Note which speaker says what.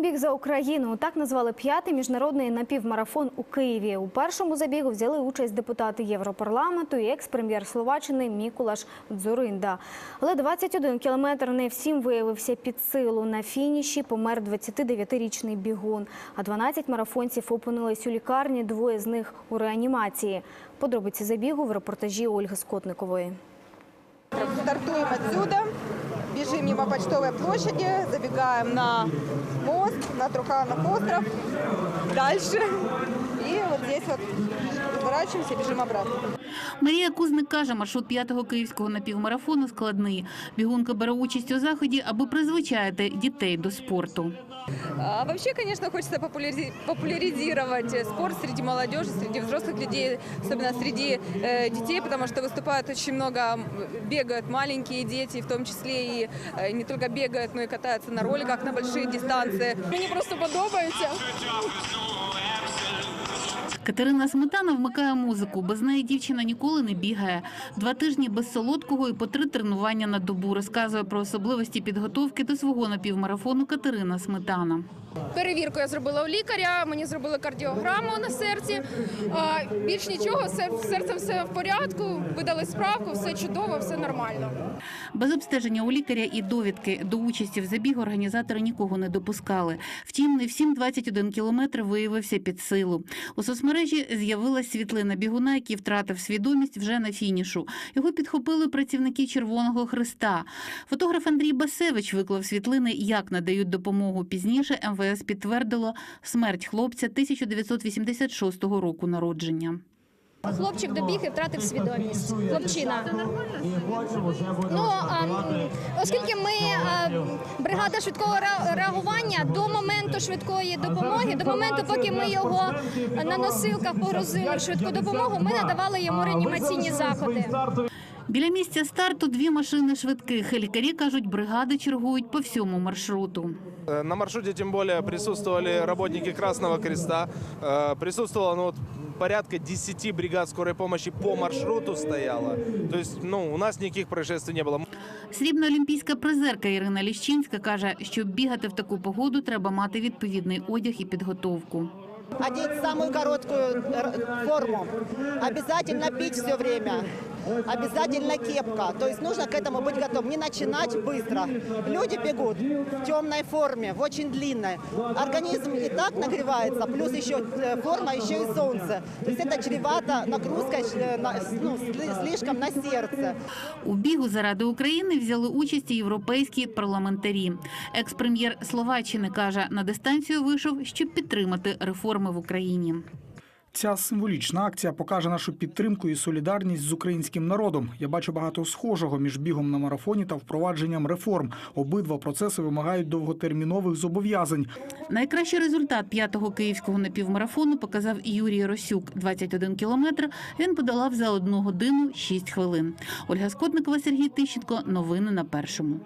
Speaker 1: Біг за Україну так назвали п'ятий міжнародний напівмарафон у Києві. У першому забігу взяли участь депутати Європарламенту і екс-прем'єр Словаччини Мікулаш Дзуринда. Але 21 кілометр не всім виявився під силу. На фініші помер 29-річний бігун. А 12 марафонців опинились у лікарні. Двоє з них у реанімації. Подробиці забігу в репортажі Ольги Скотникової.
Speaker 2: Стартуем отсюда, бежим мимо Почтовой площади, забегаем на мост, на Труханов остров, дальше. И вот здесь вот разворачиваемся, бежим обратно.
Speaker 3: Марія Кузник каже, маршрут п'ятого київського напівмарафону складний. Бігунка бере участь у заході, аби призвичаїти дітей до спорту.
Speaker 2: А вообще, конечно, хочется популяри- популяризировать спорт среди молодежи, среди взрослых людей, особенно среди э, детей, потому что выступает очень много, м, бегают маленькие дети, в том числе и э, не только бегают, но и катаются на роликах на большие дистанции. Мені просто подобається.
Speaker 3: Катерина Сметана вмикає музику. Без неї дівчина ніколи не бігає. Два тижні без солодкого і по три тренування на добу. Розказує про особливості підготовки до свого напівмарафону Катерина Сметана.
Speaker 4: Перевірку я зробила у лікаря, мені зробили кардіограму на серці. Більш нічого, все з серцем все в порядку. Видали справку, все чудово, все нормально.
Speaker 3: Без обстеження у лікаря і довідки до участі в забігу організатори нікого не допускали. Втім, не всім 21 кілометр виявився під силу. У соцмережі з'явилась світлина бігуна, який втратив свідомість вже на фінішу. Його підхопили працівники Червоного Христа. Фотограф Андрій Басевич виклав світлини, як надають допомогу. Пізніше МВС підтвердило смерть хлопця 1986 року народження.
Speaker 5: Хлопчик добіг і втратив свідомість. Хлопчина. Ну а, оскільки ми а, бригада швидкого ре- реагування до моменту швидкої допомоги, до моменту, поки ми його на носилках погрузили в швидку допомогу, ми надавали йому реанімаційні заходи.
Speaker 3: Біля місця старту дві машини швидких. Лікарі кажуть, бригади чергують по всьому маршруту.
Speaker 6: Э, На маршруте тем более присутствовали работники Красного Креста. Э, Присутствовало ну, вот, порядка 10 бригад скорой помощи по маршруту стояло. То есть ну, у нас никаких происшествий не было.
Speaker 3: Срібна олімпійська призерка Ірина Ліщинська каже, щоб бігати в таку погоду, треба мати відповідний одяг і підготовку.
Speaker 7: одеть самую короткую р- форму, обязательно пить все время, обязательно кепка. То есть нужно к этому быть готовым, не начинать быстро. Люди бегут в темной форме, в очень длинной. Организм и так нагревается, плюс еще э, форма, еще и солнце. То есть это чревато нагрузкой э, на- ну, сли- слишком на сердце.
Speaker 3: У бігу заради України взяли участь і європейські парламентарі. Екс-прем'єр Словаччини каже, на дистанцію вийшов, щоб підтримати реформи в Україні.
Speaker 8: Ця символічна акція покаже нашу підтримку і солідарність з українським народом. Я бачу багато схожого між бігом на марафоні та впровадженням реформ. Обидва процеси вимагають довготермінових зобов'язань.
Speaker 3: Найкращий результат п'ятого київського напівмарафону показав Юрій Росюк. 21 кілометр він подолав за одну годину 6 хвилин. Ольга Скотникова, Сергій Тищенко. Новини на першому.